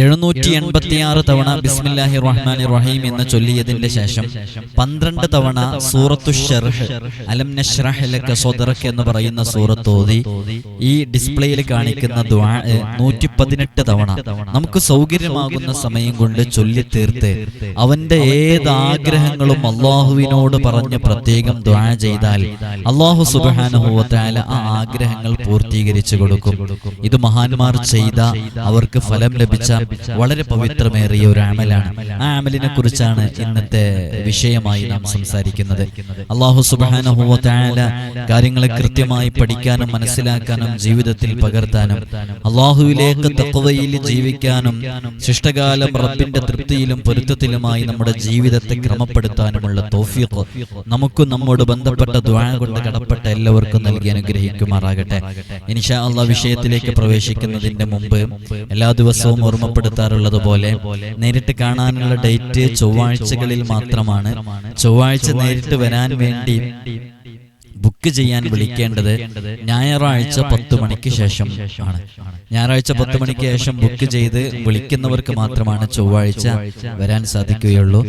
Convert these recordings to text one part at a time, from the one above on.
এর എഴുന്നൂറ്റി എൺപത്തിയാറ് തവണ ബിസ്മില്ലാഹി റഹ്മാൻ റഹീം എന്ന് ചൊല്ലിയതിന്റെ ശേഷം പന്ത്രണ്ട് തവണ സൂറത്തു അലം നഷ്റഹ് ലക സദറക എന്ന് പറയുന്ന സൂറത്ത് ഓതി ഈ ഡിസ്പ്ലേയിൽ കാണിക്കുന്ന നൂറ്റി പതിനെട്ട് തവണ നമുക്ക് സൗകര്യമാകുന്ന സമയം കൊണ്ട് ചൊല്ലി തീർത്ത് അവന്റെ ഏത് ആഗ്രഹങ്ങളും അള്ളാഹുവിനോട് പറഞ്ഞ് പ്രത്യേകം ദ്വാ ചെയ്താൽ അള്ളാഹു സുബാനുഭവത്തായ ആ ആഗ്രഹങ്ങൾ പൂർത്തീകരിച്ചു കൊടുക്കും. ഇത് മഹാന്മാർ ചെയ്ത അവർക്ക് ഫലം ലഭിച്ച വളരെ പവിത്രമേറിയ ഒരു ആമലാണ് ആ അമലിനെ കുറിച്ചാണ് ഇന്നത്തെ വിഷയമായി നാം സംസാരിക്കുന്നത്. അള്ളാഹു സുബാന കാര്യങ്ങളെ കൃത്യമായി പഠിക്കാനും മനസ്സിലാക്കാനും ജീവിതത്തിൽ പകർത്താനും അള്ളാഹുവിലേക്ക് തക്കവയിൽ ജീവിക്കാനും ശിഷ്ടകാലം റബ്ബിന്റെ തൃപ്തിയിലും പൊരുത്തത്തിലുമായി നമ്മുടെ ജീവിതത്തെ ക്രമപ്പെടുത്താനുമുള്ള തോഫീഖ് നമുക്കും നമ്മോട് ബന്ധപ്പെട്ട ദ്വാ കൊണ്ട് കടപ്പെട്ട എല്ലാവർക്കും നൽകി അനുഗ്രഹിക്കുമാറാകട്ടെ. ഇൻഷാ അള്ളാഹ് വിഷയത്തിലേക്ക് പ്രവേശിക്കുന്നതിന്റെ മുമ്പ് എല്ലാ ദിവസവും ഓർമ്മപ്പെടുത്താറുള്ളത് പോലെ നേരിട്ട് കാണാനുള്ള ഡേറ്റ് ചൊവ്വാഴ്ചകളിൽ മാത്രമാണ്. ചൊവ്വാഴ്ച നേരിട്ട് വരാൻ വേണ്ടി ബുക്ക് ചെയ്യാൻ വിളിക്കേണ്ടത് ഞായറാഴ്ച പത്ത് മണിക്ക് ശേഷം ആണ്. ഞായറാഴ്ച പത്ത് മണിക്ക് ശേഷം ബുക്ക് ചെയ്ത് വിളിക്കുന്നവർക്ക് മാത്രമാണ് ചൊവ്വാഴ്ച വരാൻ സാധിക്കുകയുള്ളൂ.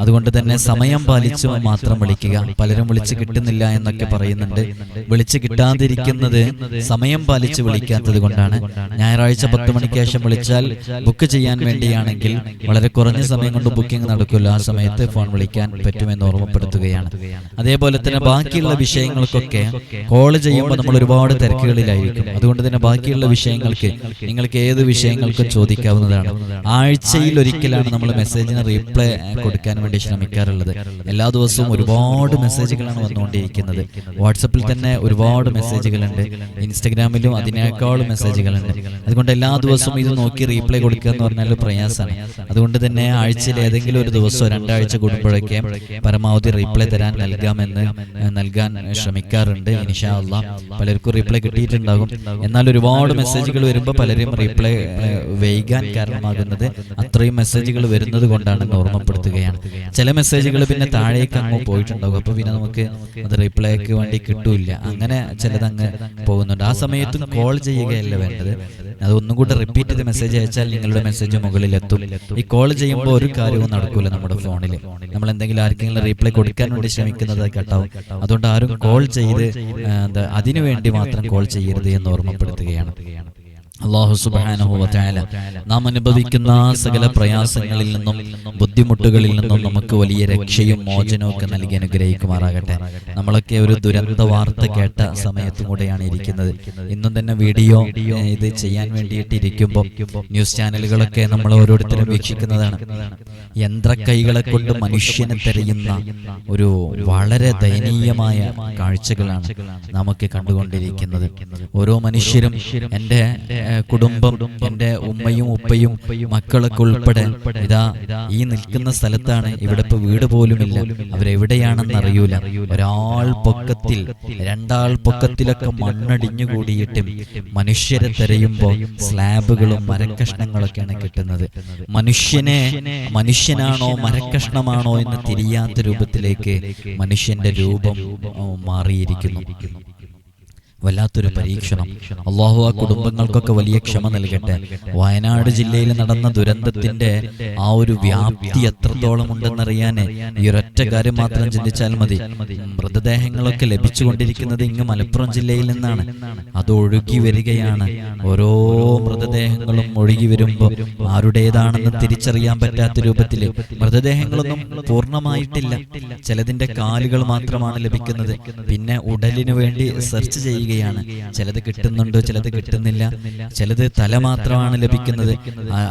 അതുകൊണ്ട് തന്നെ സമയം പാലിച്ച് മാത്രം വിളിക്കുക. പലരും വിളിച്ച് കിട്ടുന്നില്ല എന്നൊക്കെ പറയുന്നുണ്ട്. വിളിച്ച് കിട്ടാതിരിക്കുന്നത് സമയം പാലിച്ച് വിളിക്കാത്തത് കൊണ്ടാണ്. ഞായറാഴ്ച പത്ത് മണിക്ക് ശേഷം വിളിച്ചാൽ ബുക്ക് ചെയ്യാൻ വേണ്ടിയാണെങ്കിൽ വളരെ കുറഞ്ഞ സമയം കൊണ്ട് ബുക്കിംഗ് നടക്കുമല്ലോ. ആ സമയത്ത് ഫോൺ വിളിക്കാൻ പറ്റുമെന്ന് ഓർമ്മപ്പെടുത്തുകയാണ്. അതേപോലെ തന്നെ ബാക്കിയുള്ള വിഷയങ്ങൾക്കൊക്കെ കോൾ ചെയ്യുമ്പോൾ നമ്മൾ ഒരുപാട് തിരക്കുകളിലായിരിക്കും. അതുകൊണ്ട് തന്നെ ബാക്കിയുള്ള വിഷയങ്ങൾക്ക് നിങ്ങൾക്ക് ഏത് വിഷയങ്ങൾക്കും ചോദിക്കാവുന്നതാണ്. ആഴ്ചയിൽ ഒരിക്കലാണ് നമ്മൾ മെസ്സേജിന് റീപ്ലൈ കൊടുക്കാൻ വേണ്ടി ശ്രമിക്കാറുള്ളത്. എല്ലാ ദിവസവും ഒരുപാട് മെസ്സേജുകളാണ് വന്നുകൊണ്ടിരിക്കുന്നത്. വാട്സപ്പിൽ തന്നെ ഒരുപാട് മെസ്സേജുകളുണ്ട് ഇൻസ്റ്റഗ്രാമിലും അതിനേക്കാൾ മെസ്സേജുകളുണ്ട് അതുകൊണ്ട് എല്ലാ ദിവസവും ഇത് നോക്കി റീപ്ലൈ കൊടുക്കുക എന്ന് പറഞ്ഞാൽ പ്രയാസമാണ്. അതുകൊണ്ട് തന്നെ ആഴ്ചയിൽ ഏതെങ്കിലും ഒരു ദിവസം രണ്ടാഴ്ച കൂടുമ്പോഴൊക്കെ പരമാവധി റീപ്ലൈ തരാൻ നൽകാമെന്ന് നൽകാൻ നൽകാൻ ശ്രമിക്കാറുണ്ട് അള്ളാഹ് പലർക്കും റിപ്ലൈ കിട്ടിയിട്ടുണ്ടാകും. എന്നാൽ ഒരുപാട് മെസ്സേജുകൾ വരുമ്പോൾ പലരും റിപ്ലൈ വൈകാൻ കാരണമാകുന്നത് അത്രയും മെസ്സേജുകൾ വരുന്നത് കൊണ്ടാണെന്ന് ഓർമ്മപ്പെടുത്തുകയാണ്. ചില മെസ്സേജുകൾ പിന്നെ താഴേക്ക് അങ്ങ് പോയിട്ടുണ്ടാകും. അപ്പോൾ പിന്നെ നമുക്ക് അത് റിപ്ലൈക്ക് വേണ്ടി കിട്ടൂല. അങ്ങനെ ചിലതങ്ങ് പോകുന്നുണ്ട്. ആ സമയത്തും കോൾ ചെയ്യുകയല്ല വേണ്ടത് അത് ഒന്നും കൂടെ റിപ്പീറ്റ് ചെയ്ത് മെസ്സേജ് അയച്ചാൽ നിങ്ങളുടെ മെസ്സേജ് മുകളിൽ എത്തും ഈ കോൾ ചെയ്യുമ്പോൾ ഒരു കാര്യവും നടക്കൂല നമ്മുടെ ഫോണിൽ നമ്മൾ എന്തെങ്കിലും ആർക്കെങ്കിലും റീപ്ലൈ കൊടുക്കാൻ വേണ്ടി ശ്രമിക്കുന്നത് കേട്ടാവും അതുകൊണ്ട് ആരും കോൾ ചെയ്ത് അതിനുവേണ്ടി അതിനു വേണ്ടി മാത്രം കോൾ ചെയ്യരുത് എന്ന് ഓർമ്മപ്പെടുത്തുകയാണ്. അള്ളാഹു സുബാനുഭവത്തായ നാം അനുഭവിക്കുന്ന സകല പ്രയാസങ്ങളിൽ നിന്നും ബുദ്ധിമുട്ടുകളിൽ നിന്നും നമുക്ക് വലിയ രക്ഷയും മോചനവും ഒക്കെ നൽകി അനുഗ്രഹിക്കുമാറാകട്ടെ. നമ്മളൊക്കെ ഒരു ദുരന്ത വാർത്ത കേട്ട സമയത്തും കൂടെയാണ് ഇരിക്കുന്നത്. ഇന്നും തന്നെ വീഡിയോ ഇത് ചെയ്യാൻ വേണ്ടിയിട്ട് ഇരിക്കുമ്പോൾ ന്യൂസ് ചാനലുകളൊക്കെ നമ്മൾ ഓരോരുത്തരും വീക്ഷിക്കുന്നതാണ് യന്ത്ര കൈകളെ കൊണ്ട് മനുഷ്യനെ തെരയുന്ന ഒരു വളരെ ദയനീയമായ കാഴ്ചകളാണ് നമുക്ക് കണ്ടുകൊണ്ടിരിക്കുന്നത്. ഓരോ മനുഷ്യരും എന്റെ കുടുംബം എന്റെ ഉമ്മയും ഉപ്പയും മക്കളൊക്കെ ഉൾപ്പെടെ. ഇതാ ഈ നിൽക്കുന്ന സ്ഥലത്താണ് ഇവിടെ ഇപ്പൊ വീട് പോലുമില്ല. അവരെവിടെയാണെന്ന് അറിയൂല ഒരാൾ പൊക്കത്തിൽ രണ്ടാൾ പൊക്കത്തിലൊക്കെ മണ്ണടിഞ്ഞു കൂടിയിട്ടും മനുഷ്യരെ തെരയുമ്പോൾ സ്ലാബുകളും മരക്കഷ്ണങ്ങളൊക്കെയാണ് കിട്ടുന്നത്. മനുഷ്യനെ മനുഷ്യനാണോ മരക്കഷ്ണമാണോ എന്ന് തിരിയാത്ത രൂപത്തിലേക്ക് മനുഷ്യന്റെ രൂപം മാറിയിരിക്കുന്നു. വല്ലാത്തൊരു പരീക്ഷണം. അള്ളാഹു ആ കുടുംബങ്ങൾക്കൊക്കെ വലിയ ക്ഷമ നൽകട്ടെ. വയനാട് ജില്ലയിൽ നടന്ന ദുരന്തത്തിന്റെ ആ ഒരു വ്യാപ്തി എത്രത്തോളം ഉണ്ടെന്നറിയാൻ ഈ ഒരൊറ്റ കാര്യം മാത്രം ചിന്തിച്ചാൽ മതി. മൃതദേഹങ്ങളൊക്കെ ലഭിച്ചുകൊണ്ടിരിക്കുന്നത് ഇങ്ങ് മലപ്പുറം ജില്ലയിൽ നിന്നാണ്. അത് ഒഴുകി വരികയാണ്. ഓരോ മൃതദേഹങ്ങളും ഒഴുകി വരുമ്പോൾ ആരുടേതാണെന്ന് തിരിച്ചറിയാൻ പറ്റാത്ത രൂപത്തിൽ മൃതദേഹങ്ങളൊന്നും പൂർണമായിട്ടില്ല. ചിലതിന്റെ കാലുകൾ മാത്രമാണ് ലഭിക്കുന്നത്. പിന്നെ ഉടലിനു വേണ്ടി സെർച്ച് ചെയ്യുകയാണ് ചിലത് കിട്ടുന്നുണ്ട് ചിലത് കിട്ടുന്നില്ല. ചിലത് തല മാത്രമാണ് ലഭിക്കുന്നത്.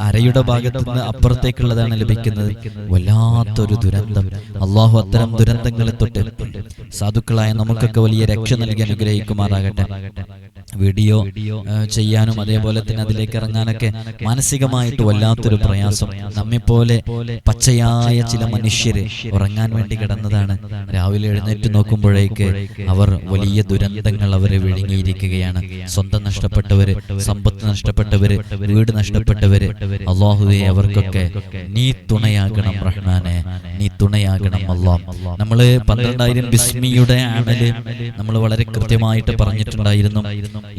അരയുടെ ഭാഗത്ത് നിന്ന് അപ്പുറത്തേക്കുള്ളതാണ് ലഭിക്കുന്നത്. വല്ലാത്തൊരു ദുരന്തം. അള്ളാഹു അത്തരം ദുരന്തങ്ങളെ തൊട്ട് സാധുക്കളായ നമുക്കൊക്കെ വലിയ രക്ഷ നൽകി അനുഗ്രഹിക്കുമാറാകട്ടെ. വീഡിയോ ചെയ്യാനും അതേപോലെ തന്നെ അതിലേക്ക് ഇറങ്ങാനൊക്കെ മാനസികമായിട്ട് വല്ലാത്തൊരു പ്രയാസം. നമ്മെപ്പോലെ പച്ചയായ ചില മനുഷ്യര് ഉറങ്ങാൻ വേണ്ടി കിടന്നതാണ്. രാവിലെ എഴുന്നേറ്റ് നോക്കുമ്പോഴേക്ക് അവർ വലിയ ദുരന്തങ്ങൾ അവരെ വിഴുങ്ങിയിരിക്കുകയാണ്. സ്വന്തം നഷ്ടപ്പെട്ടവര് സമ്പത്ത് നഷ്ടപ്പെട്ടവര് വീട് നഷ്ടപ്പെട്ടവര് അള്ളാഹുവെ അവർക്കൊക്കെ നീ തുണയാകണം റഹ്മാനെ നീ തുണയാകണം അള്ളാഹ് നമ്മൾ പന്ത്രണ്ടായിരം ബിസ്മിയുടെ അമൽ നമ്മൾ വളരെ കൃത്യമായിട്ട് പറഞ്ഞിട്ടുണ്ടായിരുന്നു.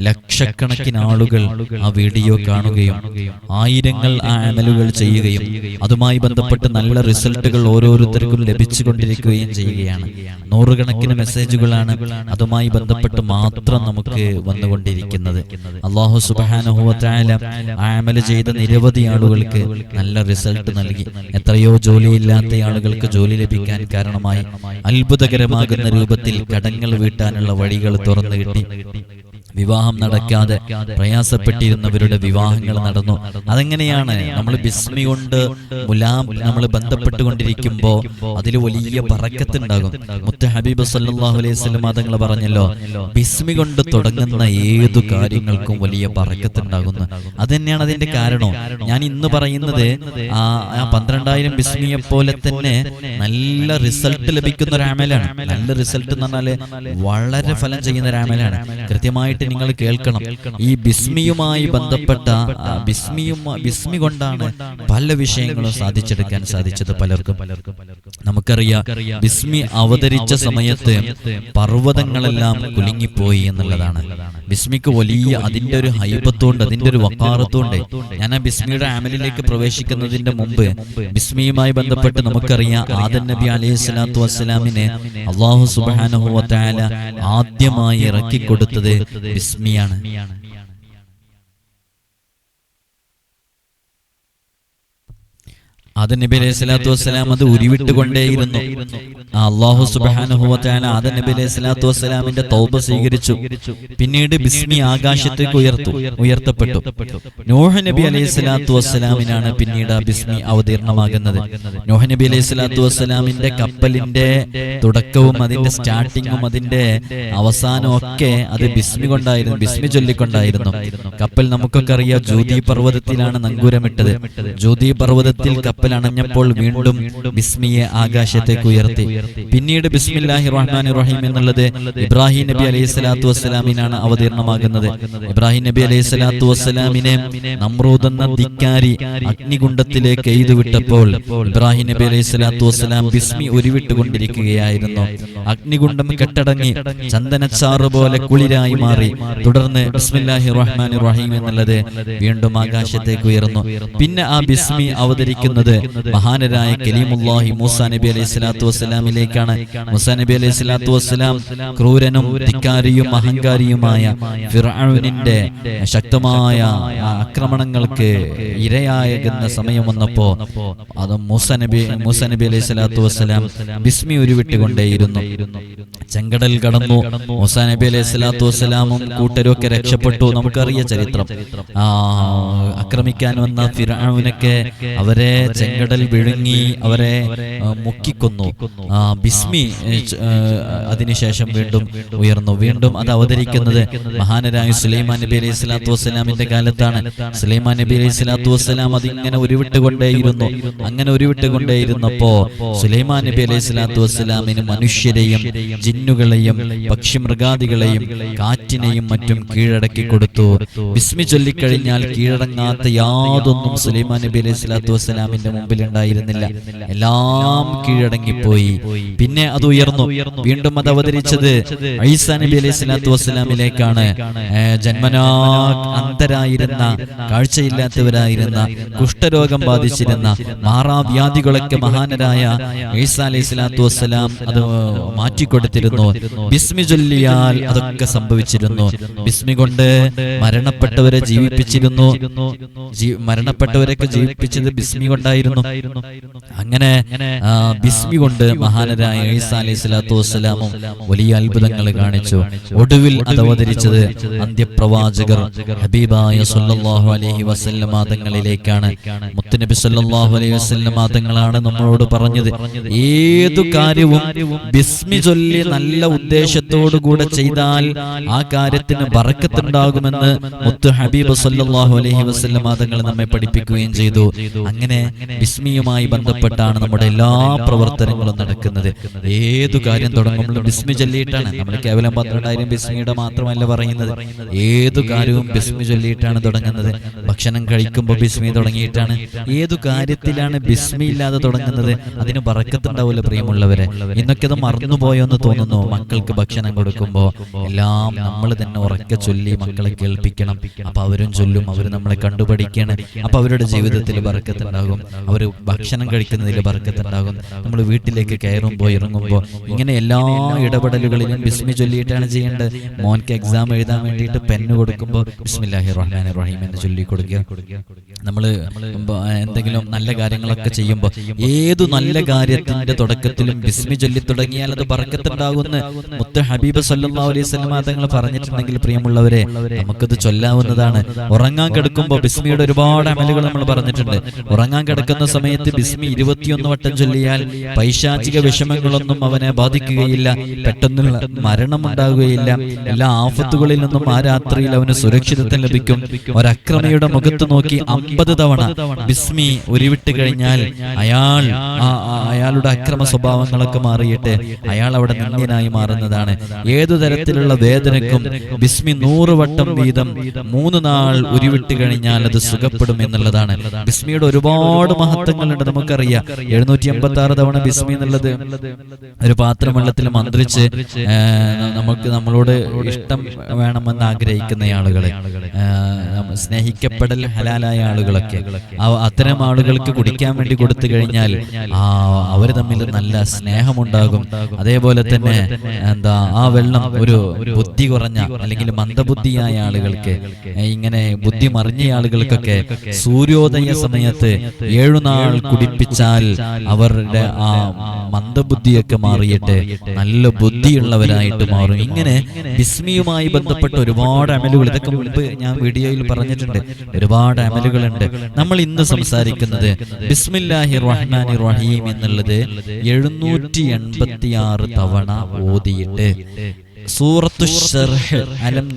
ലക്ഷക്കണക്കിന് ആളുകൾ ആ വീഡിയോ കാണുകയും ആയിരങ്ങൾ ആ അമലുകൾ ചെയ്യുകയും അതുമായി ബന്ധപ്പെട്ട് നല്ല റിസൾട്ടുകൾ ഓരോരുത്തർക്കും ലഭിച്ചുകൊണ്ടിരിക്കുകയും ചെയ്യുകയാണ്. നൂറുകണക്കിന് മെസ്സേജുകളാണ് അതുമായി ബന്ധപ്പെട്ട് മാത്രം നമുക്ക് വന്നുകൊണ്ടിരിക്കുന്നത്. അള്ളാഹു സുബാനുഭവത്തായ ആമൽ ചെയ്ത നിരവധി ആളുകൾക്ക് നല്ല റിസൾട്ട് നൽകി. എത്രയോ ജോലിയില്ലാത്ത ആളുകൾക്ക് ജോലി ലഭിക്കാൻ കാരണമായി അത്ഭുതകരമാകുന്ന രൂപത്തിൽ കടങ്ങൾ വീട്ടാനുള്ള വഴികൾ തുറന്നു കിട്ടി. വിവാഹം നടക്കാതെ പ്രയാസപ്പെട്ടിരുന്നവരുടെ വിവാഹങ്ങൾ നടന്നു. അതെങ്ങനെയാണ്? നമ്മൾ ബിസ്മി കൊണ്ട് മുലാം നമ്മൾ ബന്ധപ്പെട്ടുകൊണ്ടിരിക്കുമ്പോൾ അതിൽ വലിയ പറക്കത്തുണ്ടാകും. മുത്ത ഹബീബ് സല്ലാഹു അലൈഹി സ്വലം തങ്ങൾ പറഞ്ഞല്ലോ ബിസ്മി കൊണ്ട് തുടങ്ങുന്ന ഏതു കാര്യങ്ങൾക്കും വലിയ പറക്കത്തുണ്ടാകുന്നു. അത് തന്നെയാണ് അതിന്റെ കാരണം? ഞാൻ ഇന്ന് പറയുന്നത് ആ പന്ത്രണ്ടായിരം ബിസ്മിയെ പോലെ തന്നെ നല്ല റിസൾട്ട് ലഭിക്കുന്ന ഒരു ആമലാണ്. നല്ല റിസൾട്ട് എന്ന് പറഞ്ഞാൽ വളരെ ഫലം ചെയ്യുന്ന ഒരു ആമലാണ്. കൃത്യമായിട്ട് നിങ്ങൾ കേൾക്കണം. ഈ ബിസ്മിയുമായി ബന്ധപ്പെട്ട ബിസ്മിയും ബിസ്മി കൊണ്ടാണ് പല വിഷയങ്ങളും സാധിച്ചെടുക്കാൻ സാധിച്ചത് പലർക്കും. നമുക്കറിയാം ബിസ്മി അവതരിച്ച സമയത്ത് പർവതങ്ങളെല്ലാം കുലുങ്ങിപ്പോയി എന്നുള്ളതാണ്. ബിസ്മിക്ക് വലിയ അതിന്റെ ഒരു ഹൈബത്തുണ്ട് അതിന്റെ ഒരു വക്കാറത്തുണ്ട് ഞാൻ ആ ബിസ്മിയുടെ ആമലിലേക്ക് പ്രവേശിക്കുന്നതിന്റെ മുമ്പ് ബിസ്മിയുമായി ബന്ധപ്പെട്ട് നമുക്കറിയാം ആദൻ നബി അലൈഹി സ്വലാത്തു വസ്സലാമിനെ അള്ളാഹു സുബാന ആദ്യമായി ഇറക്കിക്കൊടുത്തത് ബിസ്മിയാണ് ആദൻ നബി അലൈഹി സ്വലാത്തു വസ്സലാം അത് ഉരുവിട്ടുകൊണ്ടേയിരുന്നു. അള്ളാഹു സുബാനുഭവത്തായ അത് നബി അലൈഹി സ്വലാത്തു വസ്സലാമിന്റെ തൗബ സ്വീകരിച്ചു. പിന്നീട് ബിസ്മി ആകാശത്തേക്ക് ഉയർത്തു ഉയർത്തപ്പെട്ടു. നോഹ നബി അലൈഹി സ്വലാത്തു വസ്സലാമിനാണ് പിന്നീട് ആ ബിസ്മി അവതീർണമാകുന്നത്. നോഹ നബി അലൈഹി സ്വലാത്തു വസ്സലാമിന്റെ കപ്പലിന്റെ തുടക്കവും അതിന്റെ സ്റ്റാർട്ടിങ്ങും അതിന്റെ അവസാനവും ഒക്കെ അത് ബിസ്മി കൊണ്ടായിരുന്നു ബിസ്മി ചൊല്ലിക്കൊണ്ടായിരുന്നു. കപ്പൽ നമുക്കൊക്കെ അറിയാം ജ്യോതി പർവതത്തിലാണ് നങ്കൂരമിട്ടത്. ജ്യോതി പർവതത്തിൽ കപ്പൽ അണഞ്ഞപ്പോൾ വീണ്ടും ബിസ്മിയെ ആകാശത്തേക്ക് ഉയർത്തി. പിന്നീട് ബിസ്മില്ലാഹി റഹ്മാൻ റഹീം എന്നുള്ളത് ഇബ്രാഹിം നബി അലൈഹി സ്വലാത്തു വസ്സലാമിനാണ് അവതീർണമാകുന്നത്. ഇബ്രാഹിം നബി അലൈഹി സ്വലാത്തു വസ്സലാമിനെ നമ്രൂദ് എന്ന ധിക്കാരി അഗ്നികുണ്ഡത്തിലേക്ക് എയ്തുവിട്ടപ്പോൾ ഇബ്രാഹിം നബി അലൈഹി സ്വലാത്തു വസ്സലാം ബിസ്മി ഉരുവിട്ടുകൊണ്ടിരിക്കുകയായിരുന്നു അഗ്നികുണ്ഡം കെട്ടടങ്ങി ചന്ദനച്ചാറ് പോലെ കുളിരായി മാറി. തുടർന്ന് ബിസ്മില്ലാഹി റഹ്മാൻ റഹീം എന്നുള്ളത് വീണ്ടും ആകാശത്തേക്ക് ഉയർന്നു. പിന്നെ ആ ബിസ്മി അവതരിക്കുന്നത് മഹാനരായ കലീമുല്ലാഹി മൂസാ നബി അലൈഹി സ്വലാത്തു വസ്സലാമിലേക്കാണ് മൂസാ നബി അലൈഹി സ്വലാത്തു വസ്സലാം ക്രൂരനും ധിക്കാരിയും അഹങ്കാരിയുമായ ഫിർഔനിന്റെ ശക്തമായ ആക്രമണങ്ങൾക്ക് ഇരയാകുന്ന സമയം വന്നപ്പോ അത് മൂസ നബി മൂസ നബി അലൈഹി സ്വലാത്തു വസ്സലാം ബിസ്മി ഉരുവിട്ടുകൊണ്ടേയിരുന്നു. ചെങ്കടൽ കടന്നു. മൂസ നബി അലൈഹി സ്വലാത്തു വസ്സലാമും കൂട്ടരും ഒക്കെ രക്ഷപ്പെട്ടു. നമുക്കറിയ ചരിത്രം. ആ ആക്രമിക്കാൻ വന്ന ഫിറൌനൊക്കെ അവരെ ചെങ്കടൽ വിഴുങ്ങി അവരെ മുക്കിക്കൊന്നു. ബിസ്മി അതിനുശേഷം വീണ്ടും ഉയർന്നു. വീണ്ടും അത് അവതരിക്കുന്നത് മഹാനരായ സുലൈമാൻ നബി അലൈഹി സ്വലാത്തു വസ്സലാമിന്റെ കാലത്താണ്. സുലൈമാൻ നബി അലൈഹി സ്വലാത്തു വസ്സലാം അതിങ്ങനെ ഉരുവിട്ടുകൊണ്ടേയിരുന്നു അങ്ങനെ ഉരുവിട്ടുകൊണ്ടേയിരുന്നപ്പോ സുലൈമാൻ നബി അലൈഹി സ്വലാത്തു വസ്സലാമിന് മനുഷ്യരെയും ജിന്നുകളെയും പക്ഷിമൃഗാദികളെയും കാറ്റിനെയും മറ്റും കീഴടക്കി കൊടുത്തു. ബിസ്മി ചൊല്ലിക്കഴിഞ്ഞാൽ കീഴടങ്ങാത്ത യാതൊന്നും സുലൈമാൻ നബി അലൈഹി സ്വലാത്തു വസ്സലാമിന്റെ മുമ്പിൽ ഉണ്ടായിരുന്നില്ല എല്ലാം കീഴടങ്ങിപ്പോയി. പിന്നെ അത് ഉയർന്നു. വീണ്ടും അത് അവതരിച്ചത് ഐസാ നബി അലൈഹി സ്വലാത്തു വസ്സലാമിലേക്കാണ്. ജന്മനാ അന്തരായിരുന്ന കാഴ്ചയില്ലാത്തവരായിരുന്ന കുഷ്ഠരോഗം ബാധിച്ചിരുന്ന മാറാവ്യാധികളൊക്കെ മഹാനരായ ഈസാ അലൈഹി സ്വലാത്തു വസ്സലാം അത് മാറ്റിക്കൊടുത്തിരുന്നു. ബിസ്മി ചൊല്ലിയാൽ അതൊക്കെ സംഭവിച്ചിരുന്നു. ബിസ്മി കൊണ്ട് മരണപ്പെട്ടവരെ ജീവിപ്പിച്ചിരുന്നു. മരണപ്പെട്ടവരൊക്കെ ജീവിപ്പിച്ചത് ബിസ്മി കൊണ്ടായിരുന്നു. അങ്ങനെ ബിസ്മി കൊണ്ട് മഹാനരായ ഈസാ അലൈഹി സ്വലാത്തു വസ്സലാമും വലിയ അത്ഭുതങ്ങൾ കാണിച്ചു. ഒടുവിൽ അത് അവതരിച്ചത് അന്ത്യപ്രവാചകർ ഹബീബായ സല്ലല്ലാഹു അലൈഹി വസല്ലമ മാതങ്ങളിലേക്കാണ് മുത്തുനബി സല്ലല്ലാഹു അലൈഹി വസല്ലമ മാതങ്ങളാണ് നമ്മളോട് പറഞ്ഞത്. ഏതു കാര്യവും ബിസ്മി ബിസ്മി ചൊല്ലി നല്ല ഉദ്ദേശത്തോടു കൂടെ ചെയ്താൽ ആ കാര്യത്തിന് ബറക്കത്തുണ്ടാകുമെന്ന് മുത്തു ഹബീബ് സല്ലല്ലാഹു അലൈഹി വസല്ലം മാതങ്ങൾ നമ്മെ പഠിപ്പിക്കുകയും ചെയ്തു. അങ്ങനെ ബിസ്മിയുമായി ബന്ധപ്പെട്ടാണ് നമ്മുടെ എല്ലാ പ്രവർത്തനങ്ങളും നടക്കുന്നത്. ഏതു കാര്യം തുടങ്ങുമ്പോഴും ബിസ്മി ചൊല്ലിയിട്ടാണ്. നമ്മൾ കേവലം പന്ത്രണ്ടായിരം ബിസ്മിയുടെ മാത്രമല്ല പറയുന്നത്. ഏതു കാര്യവും ബിസ്മി ചൊല്ലിയിട്ടാണ് തുടങ്ങുന്നത്. ഭക്ഷണം കഴിക്കുമ്പോൾ ബിസ്മി തുടങ്ങിയിട്ടാണ് ഏതു കാര്യത്തിലാണ് ബിസ്മി ഇല്ലാതെ തുടങ്ങുന്നത്? അതിന് പറക്കത്തുണ്ടാവില്ല പ്രിയമുള്ളവരെ. ഇന്നൊക്കെ അത് മറന്നുപോയോ എന്ന് തോന്നുന്നു. മക്കൾക്ക് ഭക്ഷണം കൊടുക്കുമ്പോൾ എല്ലാം നമ്മൾ തന്നെ ഉറക്കെ ചൊല്ലി മക്കളെ കേൾപ്പിക്കണം. അപ്പൊ അവരും ചൊല്ലും. അവർ നമ്മളെ കണ്ടുപഠിക്കണം. അപ്പൊ അവരുടെ ജീവിതത്തിൽ ബറക്കത്തുണ്ടാകും അവർ ഭക്ഷണം കഴിക്കുന്നതിൽ ബർക്കത്തുണ്ടാകും. നമ്മൾ വീട്ടിലേക്ക് കയറുമ്പോൾ ഇറങ്ങുമ്പോൾ ഇങ്ങനെ എല്ലാ ഇടപെടലുകളിലും ബിസ്മി ചൊല്ലിയിട്ടാണ് ചെയ്യേണ്ടത്. മോൻക്ക് എക്സാം എഴുതാൻ വേണ്ടിയിട്ട് പെന്ന് കൊടുക്കുമ്പോൾ ബിസ്മില്ലാഹി റഹ്മാൻ റഹീം എന്ന് ചൊല്ലി കൊടുക്കുക. നമ്മൾ എന്തെങ്കിലും നല്ല കാര്യങ്ങളൊക്കെ ചെയ്യുമ്പോൾ ഏതു നല്ല കാര്യത്തിന്റെ തുടക്കത്തിലും ബിസ്മി ചൊല്ലി തുടങ്ങിയാൽ അത് ബർക്കത്തുണ്ടാകുന്നു മുത്ത ഹബീബ് സല്ലല്ലാഹു അലൈഹി വസല്ലം തങ്ങൾ പറഞ്ഞിട്ടുണ്ടെങ്കിൽ പ്രിയമുള്ളവരെ നമുക്കത് ചൊല്ലാവുന്നതാണ്. ഉറങ്ങാൻ കിടക്കുമ്പോൾ ബിസ്മിയുടെ ഒരുപാട് അമലുകൾ നമ്മൾ പറഞ്ഞിട്ടുണ്ട്. ഉറങ്ങാൻ കിടക്കുന്ന സമയത്ത് ബിസ്മി ഇരുപത്തിയൊന്ന് വട്ടം ചൊല്ലിയാൽ പൈശാചിക വിഷമങ്ങളൊന്നും അവനെ ബാധിക്കുകയില്ല. പെട്ടെന്നുള്ള മരണം ഉണ്ടാകുകയില്ല. എല്ലാ ആഫത്തുകളിൽ നിന്നും ആ രാത്രിയിൽ അവന് സുരക്ഷിതത്വം ലഭിക്കും. ഒരക്രമയുടെ മുഖത്ത് നോക്കി അമ്പത് തവണ ബിസ്മി ഉരുവിട്ട് കഴിഞ്ഞാൽ അയാൾ അയാളുടെ അക്രമ സ്വഭാവങ്ങളൊക്കെ മാറിയിട്ട് അയാൾ അവിടെ നിന്ദ്യനായി മാറുന്നതാണ്. ഏതു തരത്തിലുള്ള വേദനക്കും ബിസ്മി നൂറ് വട്ടം വീതം മൂന്ന് നാൾ ഉരുവിട്ട് കഴിഞ്ഞാൽ അത് സുഖപ്പെടും എന്നുള്ളതാണ്. ബിസ്മിയുടെ ഒരുപാട് മഹത്വങ്ങളുണ്ട് നമുക്കറിയാം. എഴുന്നൂറ്റി എൺപത്തി ആറ് തവണ ബിസ്മി എന്നുള്ളത് ഒരു പാത്രം വെള്ളത്തിൽ മന്ത്രിച്ച് നമുക്ക് നമ്മളോട് ഇഷ്ടം വേണമെന്ന് ആഗ്രഹിക്കുന്ന ആളുകളെ സ്നേഹിക്കപ്പെടൽ ഹലാലായ ആളുകളൊക്കെ. അത്തരം ആളുകൾക്ക് കുടിക്കാൻ വേണ്ടി കൊടുത്തു കഴിഞ്ഞാൽ ആ അവർ തമ്മിൽ നല്ല സ്നേഹമുണ്ടാകും. അതേപോലെ തന്നെ എന്താ ആ വെള്ളം ഒരു ബുദ്ധി കുറഞ്ഞ അല്ലെങ്കിൽ മന്ദബുദ്ധിയായ ആളുകൾക്ക് ഇങ്ങനെ ബുദ്ധി മറിഞ്ഞ ആളുകൾക്കൊക്കെ സൂര്യോദയ സമയത്ത് ഏഴുനാൾ കുടിപ്പിച്ചാൽ അവരുടെ ആ മന്ദബുദ്ധിയൊക്കെ മാറിയിട്ട് നല്ല ബുദ്ധിയുള്ളവരായിട്ട് മാറും. ഇങ്ങനെ ബിസ്മിയുമായി ബന്ധപ്പെട്ട ഒരുപാട് അമലുകൾ ഇതൊക്കെ മുൻപ് ഞാൻ വീഡിയോയിൽ പറഞ്ഞിട്ടുണ്ട്. ഒരുപാട് അമലുകളുണ്ട്. നമ്മൾ ഇന്ന് സംസാരിക്കുന്നത് ബിസ്മില്ലാഹി റഹ്മാനി റഹീം എന്നുള്ളത് എഴുന്നൂറ്റി എൺപത്തി ആറ് തവണ ഓതിയിട്ട് സൂറത്തു അലം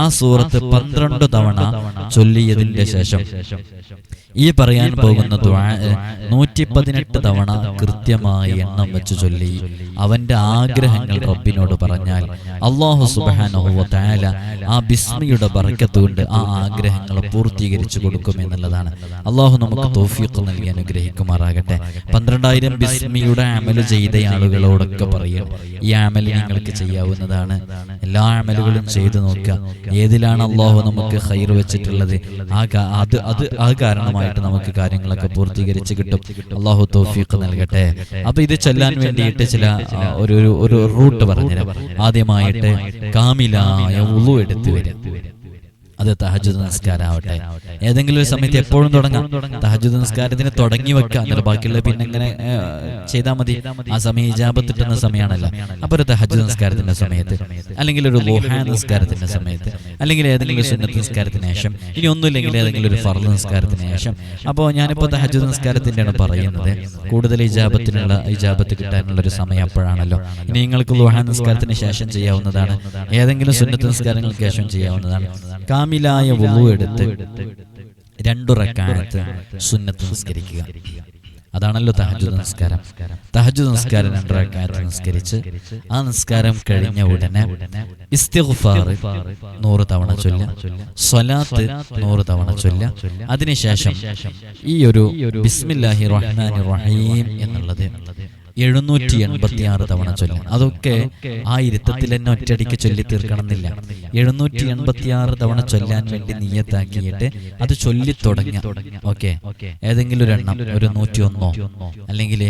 ആ സൂറത്ത് പന്ത്രണ്ട് തവണ ചൊല്ലിയതിന്റെ ശേഷം. ഈ പറയാൻ പോകുന്ന നൂറ്റി പതിനെട്ട് തവണ കൃത്യമായി എണ്ണം വെച്ച് ചൊല്ലി അവന്റെ ആഗ്രഹങ്ങൾ റബ്ബിനോട് പറഞ്ഞാൽ അള്ളാഹു തആല ആ ബിസ്മിയുടെ ബറക്കത്തുകൊണ്ട് ആ ആഗ്രഹങ്ങൾ പൂർത്തീകരിച്ചു കൊടുക്കും എന്നുള്ളതാണ്. അള്ളാഹു നമുക്ക് തൗഫീഖ് നൽകി അനുഗ്രഹിക്കുമാറാകട്ടെ. പന്ത്രണ്ടായിരം ബിസ്മിയുടെ അമൽ ചെയ്ത ആളുകളോടൊക്കെ പറയും. ഈ അമൽ നിങ്ങൾക്ക് ചെയ്യാവുന്നതാണ്. എല്ലാ അമലുകളും ചെയ്തു നോക്കുക. ഏതിലാണ് അള്ളാഹു നമുക്ക് ഹൈർ വെച്ചിട്ടുള്ളത്? ആ അത് അത് ആ കാരണമായിട്ട് നമുക്ക് കാര്യങ്ങളൊക്കെ പൂർത്തീകരിച്ച് കിട്ടും. അള്ളാഹു തോഫീഖ് നൽകട്ടെ. അപ്പൊ ഇത് ചെല്ലാൻ വേണ്ടിയിട്ട് ചില ഒരു ഒരു- ഒരു റൂട്ട് പറഞ്ഞുതരാം. ആദ്യമായിട്ട് കാമിലായ ഉളു എടുത്തു വരും. അത് തഹജുദ് നമസ്കാരമാവട്ടെ ഏതെങ്കിലും ഒരു സമയത്ത് എപ്പോഴും തുടങ്ങാം. തഹജുദ് നമസ്കാരത്തിന് തുടങ്ങി വെക്കാം എന്നിട്ട് ബാക്കിയുള്ള പിന്നെ ഇങ്ങനെ ചെയ്താൽ മതി. ആ സമയം ഇജാബത്ത് കിട്ടുന്ന സമയമാണല്ലോ. അപ്പൊ ഒരു തഹജുദ് നമസ്കാരത്തിന്റെ സമയത്ത് അല്ലെങ്കിൽ ഒരു ലോഹാ നമസ്കാരത്തിന്റെ സമയത്ത് അല്ലെങ്കിൽ ഏതെങ്കിലും സുന്നത്ത് നമസ്കാരത്തിന് ശേഷം ഇനി ഒന്നുമില്ലെങ്കിൽ ഏതെങ്കിലും ഒരു ഫർദ് നമസ്കാരത്തിന് ശേഷം. അപ്പോൾ ഞാനിപ്പോൾ തഹജുദ് നമസ്കാരത്തിന്റെയാണ് പറയുന്നത്. കൂടുതൽ ഇജാബത്തിനുള്ള ഇജാബത്ത് കിട്ടാനുള്ള ഒരു സമയം അപ്പോഴാണല്ലോ. ഇനി നിങ്ങൾക്ക് ലോഹാ നമസ്കാരത്തിന് ശേഷം ചെയ്യാവുന്നതാണ്. ഏതെങ്കിലും സുന്നത്ത് നമസ്കാരങ്ങൾക്ക് ശേഷം ചെയ്യാവുന്നതാണ് കാമിലായ വുളു എടുത്ത് രണ്ടു റക്കാലത്ത് സുന്നത്ത് നിസ്കരിക്കുക. അതാണല്ലോ തഹജുദ് നമസ്കാരം തഹജുദ് നമസ്കാരം രണ്ടു റക്കാലത്ത് നിസ്കരിച്ച് ആ നിസ്കാരം കഴിഞ്ഞ ഉടനെ ഇസ്തിഗ്ഫാർ നൂറ് തവണ ചൊല്ല സ്വലാത്ത് നൂറ് തവണ ചൊല്ല അതിനുശേഷം ഈ ഒരു ബിസ്മില്ലാഹി റഹ്മാനി റഹീം എന്നുള്ളത് എഴുന്നൂറ്റി എൺപത്തി ആറ് തവണ ചൊല്ലണം അതൊക്കെ ആ ഇരുത്തത്തിൽ തന്നെ ഒറ്റയടിക്ക് ചൊല്ലി തീർക്കണമെന്നില്ല എഴുന്നൂറ്റി എൺപത്തി ആറ് തവണ ചൊല്ലാൻ വേണ്ടി നീയത്താക്കിയിട്ട് അത് ചൊല്ലി തുടങ്ങി ഓക്കെ. ഏതെങ്കിലും ഒരു എണ്ണം ഒരു നൂറ്റി ഒന്നോ അല്ലെങ്കിൽ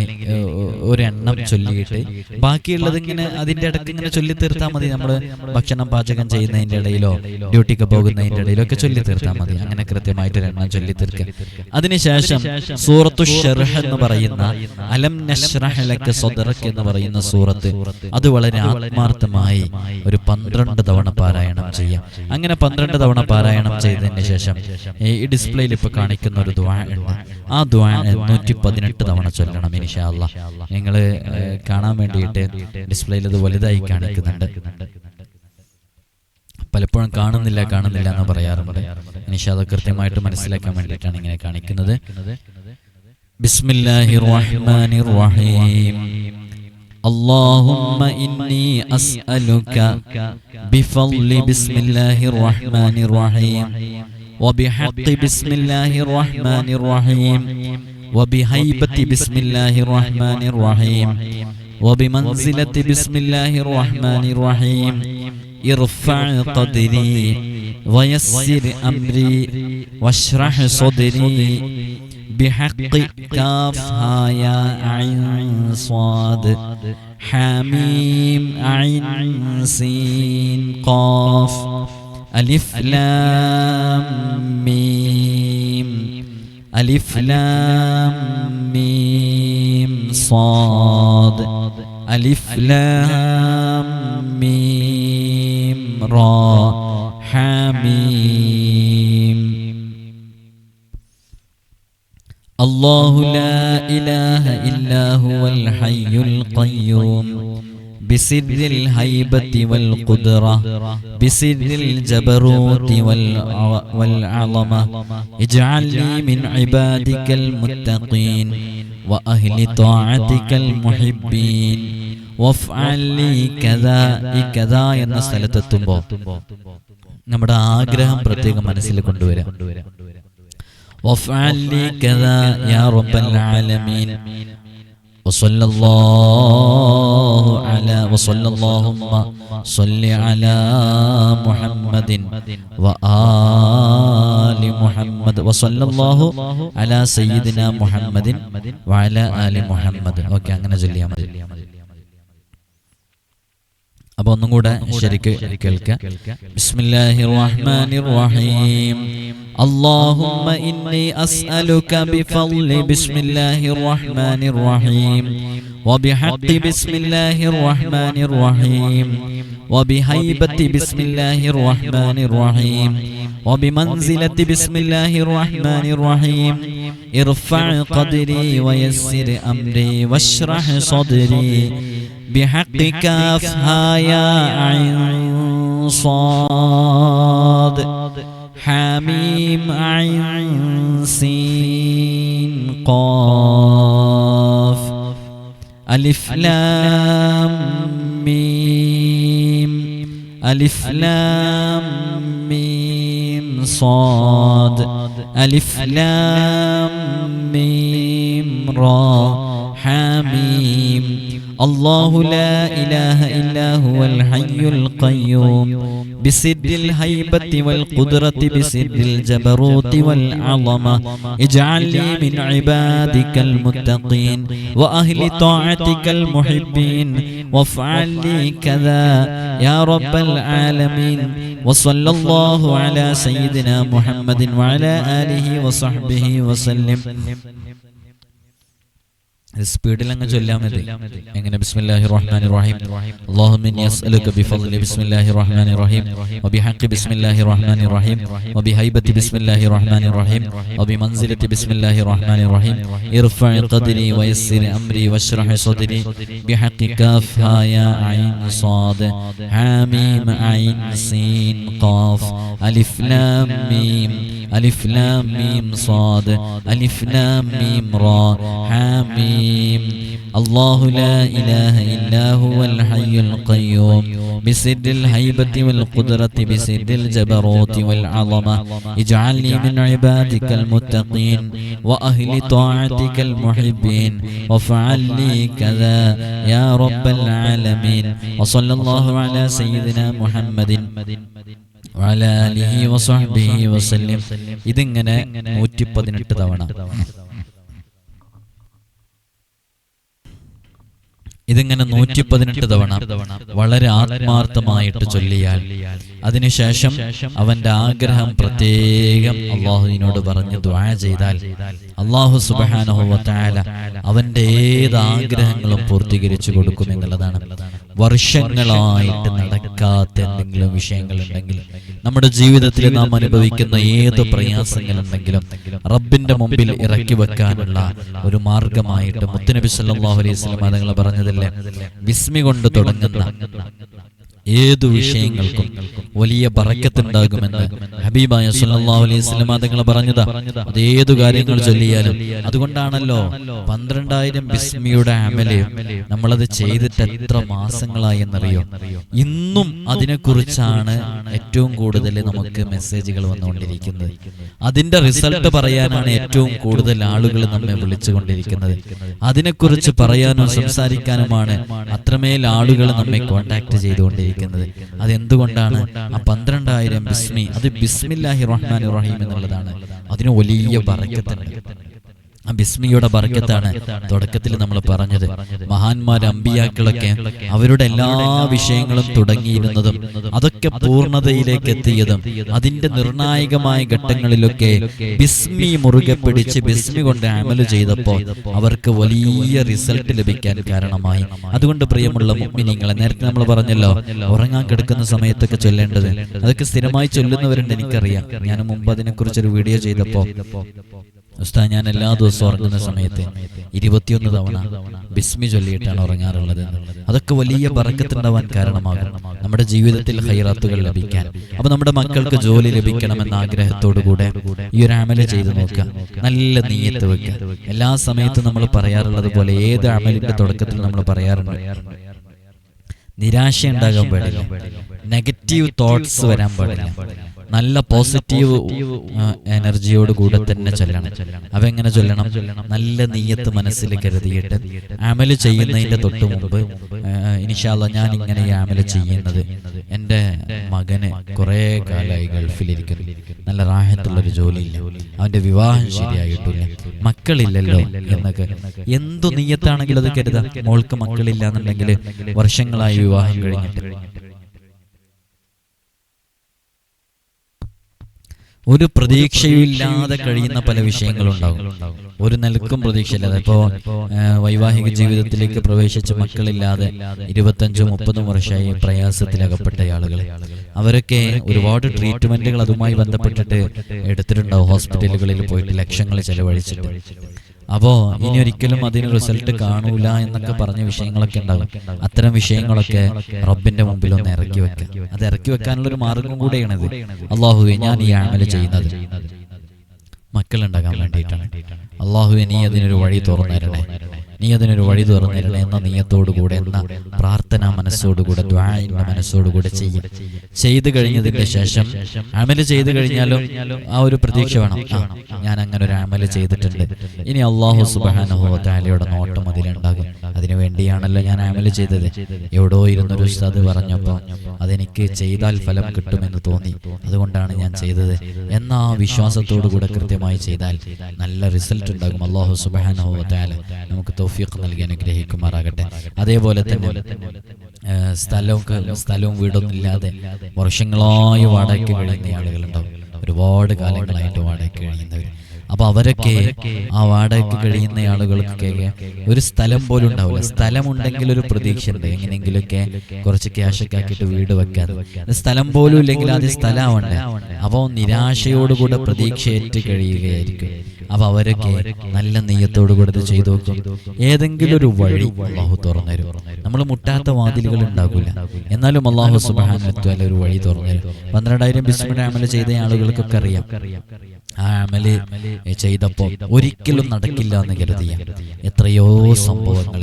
ഒരു എണ്ണം ചൊല്ലിയിട്ട് ബാക്കിയുള്ളത് ഇങ്ങനെ അതിന്റെ ഇടയ്ക്ക് ഇങ്ങനെ ചൊല്ലി തീർത്താൽ മതി. നമ്മൾ ഭക്ഷണം പാചകം ചെയ്യുന്നതിന്റെ ഇടയിലോ ഡ്യൂട്ടിക്ക് പോകുന്നതിന്റെ ഇടയിലോ ഒക്കെ ചൊല്ലി തീർത്താൽ മതി. അങ്ങനെ കൃത്യമായിട്ട് ഒരു എണ്ണം ചൊല്ലി തീർക്കുക അതിനുശേഷം സൂറത്തു ഷെർഹ് എന്ന് പറയുന്ന അലം നശ്റഹ് ലക സ്വദറക്ക് എന്ന് പറയുന്ന സൂറത്ത്. അത് വളരെ ആത്മാർത്ഥമായി ഒരു പന്ത്രണ്ട് തവണ പാരായണം ചെയ്യാം അങ്ങനെ പന്ത്രണ്ട് തവണ പാരായണം ചെയ്തതിന് ശേഷം ഈ ഡിസ്പ്ലേയിൽ ഇപ്പൊ കാണിക്കുന്ന ഒരു ദ്വാ ഉണ്ട്. ആ ദ്വാ നൂറ്റി പതിനെട്ട് തവണ ചൊല്ലണം ഇൻഷാല്ല നിങ്ങൾ കാണാൻ വേണ്ടിയിട്ട് ഡിസ്പ്ലേയിൽ അത് വലുതായി കാണിക്കുന്നുണ്ട്. പലപ്പോഴും കാണുന്നില്ല കാണുന്നില്ല എന്ന് പറയാറുണ്ട്. അത് കൃത്യമായിട്ട് മനസ്സിലാക്കാൻ വേണ്ടിയിട്ടാണ് ഇങ്ങനെ കാണിക്കുന്നത്. بسم الله الرحمن الرحيم اللهم إني أسألك بفضل بسم الله الرحمن الرحيم وبحق بسم الله الرحمن الرحيم وبهيبة بسم الله الرحمن الرحيم وبمنزلة بسم الله الرحمن الرحيم ارفع قدري ويسر أمري واشرح صدري بحق كاف يا عين صاد. حميم عين سين قاف. ألف لام ميم. ألف لام ميم صاد. ألف لام ميم را. حميم الله لا إله إلا هو الحي القيوم بسر الهيبة والقدرة بسر الجبروت والع- والعظمة اجعل لي من عبادك المتقين وأهل طاعتك المحبين وافعل لي كذا كذا എന്ന സ്ഥലത്തെത്തുമ്പോൾ നമ്മുടെ ആഗ്രഹം പ്രത്യേകം മനസ്സിൽ കൊണ്ടുവരാം وافعل لي كذا يا رب العالمين وصلى الله على وصلى اللهم صل على محمد وآل محمد وصلى الله على سيدنا محمد وعلى آل محمد ഓക്കെ അങ്ങനെ ചൊല്ലിയാൽ മതി അപ്പൊ ഒന്നും കൂടെ ശരിക്ക് കേൾക്കുക ബിസ്മില്ലാഹിർ റഹ്മാനിർ റഹീം اللهم إني أسألك بفضل بسم الله الرحمن الرحيم وبحق بسم الله الرحمن الرحيم وبهيبة بسم الله الرحمن الرحيم وبمنزلة بسم الله الرحمن الرحيم ارفع قدري ويسر أمري واشرح صدري بحق كافها يا عين صاد. حميم عين سين قاف. ألف لام ميم. ألف لام ميم صاد. ألف لام ميم را. حميم الله لا إله إلا هو الحي القيوم. بسر الهيبة والقدرة بسر الجبروت والعظمة. اجعل لي من عبادك المتقين وأهل طاعتك المحبين. وافعل لي كذا يا رب العالمين. وصلى الله على سيدنا محمد وعلى آله وصحبه وسلم. സ്പീഡിൽ അങ്ങ് ചൊല്ലാൻ മതി. എങ്ങനെ? ബിസ്മില്ലാഹി റഹ്മാനി റഹീം അല്ലാഹുമ്മ യസ്അലുക ബിഫളി ബിസ്മില്ലാഹി റഹ്മാനി റഹീം വബിഹഖി ബിസ്മില്ലാഹി റഹ്മാനി റഹീം വബിഹൈബത്തി ബിസ്മില്ലാഹി റഹ്മാനി റഹീം വബിമൻസിലത്തി ബിസ്മില്ലാഹി റഹ്മാനി റഹീം ഇർഫഅ ഖദ്രി വയസ്സിർ അംരി വശ്റഹ് സദ്രി. ബിഹഖി കാഫ് ഹാ യാ ഐൻ സാദ്. ഹാമീം ഐൻ സീൻ ഖാഫ് അലിഫ് ലാം മീം. അലിഫ് ലാം മീം സാദ്. അലിഫ് ലാം മീം റാ. ഹാമീം ألف لام ميم را حاميم الله لا إله إلا هو الحي القيوم بسر الهيبة والقدرة بسر الجبروت والعظمة اجعلني من عبادك المتقين وأهل طاعتك المحبين وافعل لي كذا يا رب العالمين وصلى الله على سيدنا محمد وعلى آله وصحبه وسلم ഇതിങ്ങനെ നൂറ്റി പതിനെട്ട് തവണ ഇതിങ്ങനെ നൂറ്റി പതിനെട്ട് തവണ വളരെ ആത്മാർത്ഥമായിട്ട് ചൊല്ലിയാൽ അതിനുശേഷം അവന്റെ ആഗ്രഹം പ്രത്യേകം അള്ളാഹുവിനോട് പറഞ്ഞു ദ്വാഴ ചെയ്താൽ അള്ളാഹു സുബാനഹുവത്തായ അവന്റെ ഏത് ആഗ്രഹങ്ങളും പൂർത്തീകരിച്ചു കൊടുക്കും എന്നുള്ളതാണ്. വർഷങ്ങളായിട്ട് നടക്കാത്ത എന്തെങ്കിലും വിഷയങ്ങൾ ഉണ്ടെങ്കിൽ നമ്മുടെ ജീവിതത്തിൽ നാം അനുഭവിക്കുന്ന ഏത് പ്രയാസങ്ങൾ ഉണ്ടെങ്കിലും റബ്ബിന്റെ മുമ്പിൽ ഇറക്കി വെക്കാനുള്ള ഒരു മാർഗമായിട്ട് മുത്തുനബി സല്ലാഹു അലൈഹി വസല്ലം അതുങ്ങൾ പറഞ്ഞതല്ലേ? വിസ്മി കൊണ്ട് തുടങ്ങുന്ന ഏതു വിഷയങ്ങൾക്കും വലിയ ബറക്കത്തുണ്ടാകുമെന്ന് ഹബീബായ സല്ലല്ലാഹു അലൈഹി വസല്ലം തങ്ങൾ പറഞ്ഞതാ. അത് ഏതു കാര്യങ്ങൾ ചൊല്ലിയാലും അതുകൊണ്ടാണല്ലോ പന്ത്രണ്ടായിരം ബിസ്മിയുടെ അമൽ നമ്മളത് ചെയ്തിട്ട് എത്ര മാസങ്ങളായി എന്നറിയോ? ഇന്നും അതിനെക്കുറിച്ചാണ് ഏറ്റവും കൂടുതൽ നമുക്ക് മെസ്സേജുകൾ വന്നുകൊണ്ടിരിക്കുന്നത്. അതിന്റെ റിസൾട്ട് പറയാനാണ് ഏറ്റവും കൂടുതൽ ആളുകൾ നമ്മെ വിളിച്ചുകൊണ്ടിരിക്കുന്നത് അതിനെക്കുറിച്ച് പറയാനും സംസാരിക്കാനുമാണ് അത്രമേൽ ആളുകൾ നമ്മെ കോണ്ടാക്ട് ചെയ്തുകൊണ്ടിരിക്കുന്നത്. അതെന്തുകൊണ്ടാണ്? ആ പന്ത്രണ്ടായിരം ബിസ്മി. അത് ബിസ്മില്ലാഹി റഹ്മാൻ റഹീം എന്നുള്ളതാണ്. അതിന് വലിയ ബറക്കത്തുണ്ട്. ആ ബിസ്മിയുടെ ബർക്കത്താണ് തുടക്കത്തിൽ നമ്മൾ പറഞ്ഞത്. മഹാന്മാർ അമ്പിയാക്കളൊക്കെ അവരുടെ എല്ലാ വിഷയങ്ങളും തുടങ്ങിയിരുന്നതും അതൊക്കെ പൂർണതയിലേക്ക് എത്തിയതും അതിന്റെ നിർണായകമായ ഘട്ടങ്ങളിലൊക്കെ ബിസ്മി മുറുകെ പിടിച്ച് ബിസ്മി കൊണ്ട് അമൽ ചെയ്തപ്പോൾ അവർക്ക് വലിയ റിസൾട്ട് ലഭിക്കാൻ കാരണമായി. അതുകൊണ്ട് പ്രിയമുള്ള മുഗ്മിനിങ്ങളെ നേരത്തെ നമ്മൾ പറഞ്ഞല്ലോ ഉറങ്ങാൻ കിടക്കുന്ന സമയത്തൊക്കെ ചൊല്ലേണ്ടത്. അതൊക്കെ സ്ഥിരമായി ചൊല്ലുന്നവരുണ്ട് എനിക്കറിയാം. ഞാൻ മുമ്പ് അതിനെക്കുറിച്ചൊരു വീഡിയോ ചെയ്തപ്പോൾ. ഉസ്താ ഞാൻ എല്ലാ ദിവസവും ഉറങ്ങുന്ന സമയത്ത് ഇരുപത്തിയൊന്ന് തവണ ബിസ്മി ചൊല്ലിയിട്ടാണ് ഉറങ്ങാറുള്ളത്. അതൊക്കെ വലിയ പറക്കത്തുണ്ടാവാൻ കാരണമാകും. നമ്മുടെ ജീവിതത്തിൽ ഹൈറാത്തുകൾ ലഭിക്കാൻ. അപ്പൊ നമ്മുടെ മക്കൾക്ക് ജോലി ലഭിക്കണമെന്ന ആഗ്രഹത്തോടു കൂടെ ഈ ഒരു അമല ചെയ്തു നോക്കുക. നല്ല നീയത്ത് വെക്കുക. എല്ലാ സമയത്തും നമ്മൾ പറയാറുള്ളത് പോലെ ഏത് അമലിന്റെ തുടക്കത്തിൽ നമ്മൾ പറയാറുണ്ട്? നിരാശ ഉണ്ടാകാൻ പാടില്ല. നെഗറ്റീവ് തോട്ട്സ് വരാൻ പാടില്ല. നല്ല പോസിറ്റീവ് എനർജിയോട് കൂടെ തന്നെ ചൊല്ലണം. അവ എങ്ങനെ ചൊല്ലണം? നല്ല നീയത്ത് മനസ്സിൽ കരുതിയിട്ട് അമൽ ചെയ്യുന്നതിന്റെ തൊട്ട് മുമ്പ് ഇനിഷാല്ല ഞാൻ ഇങ്ങനെ ഈ അമൽ ചെയ്യുന്നത് എന്റെ മകന് കുറേ കാലമായി ഗൾഫിലിരിക്കുന്നു നല്ല റാഹത്തുള്ളൊരു ജോലിയില്ല. അവന്റെ വിവാഹം ശരിയായിട്ടില്ല. മക്കളില്ലല്ലോ എന്നൊക്കെ. എന്തു നീയത്താണെങ്കിലും അത് കരുതാം? മോൾക്ക് മക്കളില്ല എന്നുണ്ടെങ്കിൽ വർഷങ്ങളായി വിവാഹം കഴിഞ്ഞിട്ട്. ഒരു പ്രതീക്ഷയില്ലാതെ കഴിയുന്ന പല വിഷയങ്ങളുണ്ടാകും ഒരു നിലക്കും പ്രതീക്ഷയില്ലാതെ. ഇപ്പോ വൈവാഹിക ജീവിതത്തിലേക്ക് പ്രവേശിച്ച മക്കളില്ലാതെ ഇരുപത്തഞ്ചും മുപ്പതും വർഷമായി പ്രയാസത്തിലകപ്പെട്ട ആളുകൾ അവരൊക്കെ ഒരുപാട് ട്രീറ്റ്മെന്റുകൾ അതുമായി ബന്ധപ്പെട്ടിട്ട് എടുത്തിട്ടുണ്ടാവും. ഹോസ്പിറ്റലുകളിൽ പോയിട്ട് ലക്ഷങ്ങൾ ചെലവഴിച്ചിട്ട്. അപ്പോ ഇനി ഒരിക്കലും അതിന് റിസൾട്ട് കാണൂല എന്നൊക്കെ പറഞ്ഞ വിഷയങ്ങളൊക്കെ ഉണ്ടാകും അത്തരം വിഷയങ്ങളൊക്കെ റബ്ബിന്റെ മുമ്പിൽ ഒന്ന് ഇറക്കി വെക്കുക. അത് ഇറക്കി വെക്കാനുള്ള ഒരു മാർഗം ഇത് അള്ളാഹുവെ ഞാൻ ഈ ആമൽ ചെയ്യുന്നത്. മക്കളുണ്ടാകാൻ വേണ്ടിയിട്ടാണ്. അള്ളാഹുവെ നീ അതിനൊരു വഴി തുറന്നു തരണേ നീ അതിനൊരു വഴി തുറന്നു തരണേ എന്ന നീയത്തോടുകൂടെ എന്ന പ്രാർത്ഥന മനസ്സോടുകൂടെ ദ്വായന്റെ മനസ്സോടുകൂടെ ചെയ്യും. ചെയ്തു കഴിഞ്ഞതിന്റെ ശേഷം അമൽ ചെയ്തു കഴിഞ്ഞാലും ആ ഒരു പ്രതീക്ഷ വേണം. ഞാൻ അങ്ങനെ ഒരു അമൽ ചെയ്തിട്ടുണ്ട്. ഇനി അള്ളാഹു സുബാനോ താലയുടെ നോട്ടം അതിലുണ്ടാകും. അതിനു വേണ്ടിയാണല്ലോ ഞാൻ അമൽ ചെയ്തത്. എവിടോ ഇരുന്നൊരു ഉസ്താദ് പറഞ്ഞപ്പോൾ അതെനിക്ക് ചെയ്താൽ ഫലം കിട്ടുമെന്ന് തോന്നി. അതുകൊണ്ടാണ് ഞാൻ ചെയ്തത്. എന്ന ആ വിശ്വാസത്തോടു കൂടെ കൃത്യമായി ചെയ്താൽ നല്ല റിസൾട്ട് ഉണ്ടാകും. അള്ളാഹു സുബാനഹോ താല നമുക്ക് തോഫിയൊക്കെ നൽകി അനുഗ്രഹിക്കുമാറാകട്ടെ. അതേപോലെ തന്നെ സ്ഥലവും സ്ഥലവും വീടൊന്നും ഇല്ലാതെ വർഷങ്ങളായി വാടകയ്ക്ക് കഴിയുന്ന ആളുകളുണ്ടാവും. ഒരുപാട് കാലങ്ങളായിട്ട് വാടകയ്ക്ക് കഴിയുന്നവർ അപ്പൊ അവരൊക്കെ ആ വാടകയ്ക്ക് കഴിയുന്ന ആളുകൾക്കൊക്കെ ഒരു സ്ഥലം പോലും ഉണ്ടാവില്ല. സ്ഥലമുണ്ടെങ്കിൽ ഒരു പ്രതീക്ഷ ഉണ്ട് എങ്ങനെയെങ്കിലുമൊക്കെ കുറച്ച് ക്യാഷ് ഒക്കെ ആക്കിയിട്ട് വീട് വെക്കാൻ. സ്ഥലം പോലും ഇല്ലെങ്കിൽ ആദ്യം സ്ഥലമാവണ്ടേ അപ്പോൾ നിരാശയോടുകൂടെ പ്രതീക്ഷയേറ്റ് കഴിയുകയായിരിക്കും. അപ്പൊ അവരൊക്കെ നല്ല നെയ്യത്തോടു കൂടെ ചെയ്തു നോക്കും. ഏതെങ്കിലും ഒരു വഴി അള്ളാഹു തുറന്നു നമ്മൾ മുട്ടാത്ത വാതിലുകൾ ഉണ്ടാകില്ല എന്നാലും അള്ളാഹു സുബാനത്വല ഒരു വഴി തുറന്നു പന്ത്രണ്ടായിരം ബിസ്മിന്റെ അമല ചെയ്ത ആളുകൾക്കൊക്കെ അറിയാം. ആ അമൽ ചെയ്തപ്പോ ഒരിക്കലും നടക്കില്ല എന്ന് കരുതിയ എത്രയോ സംഭവങ്ങൾ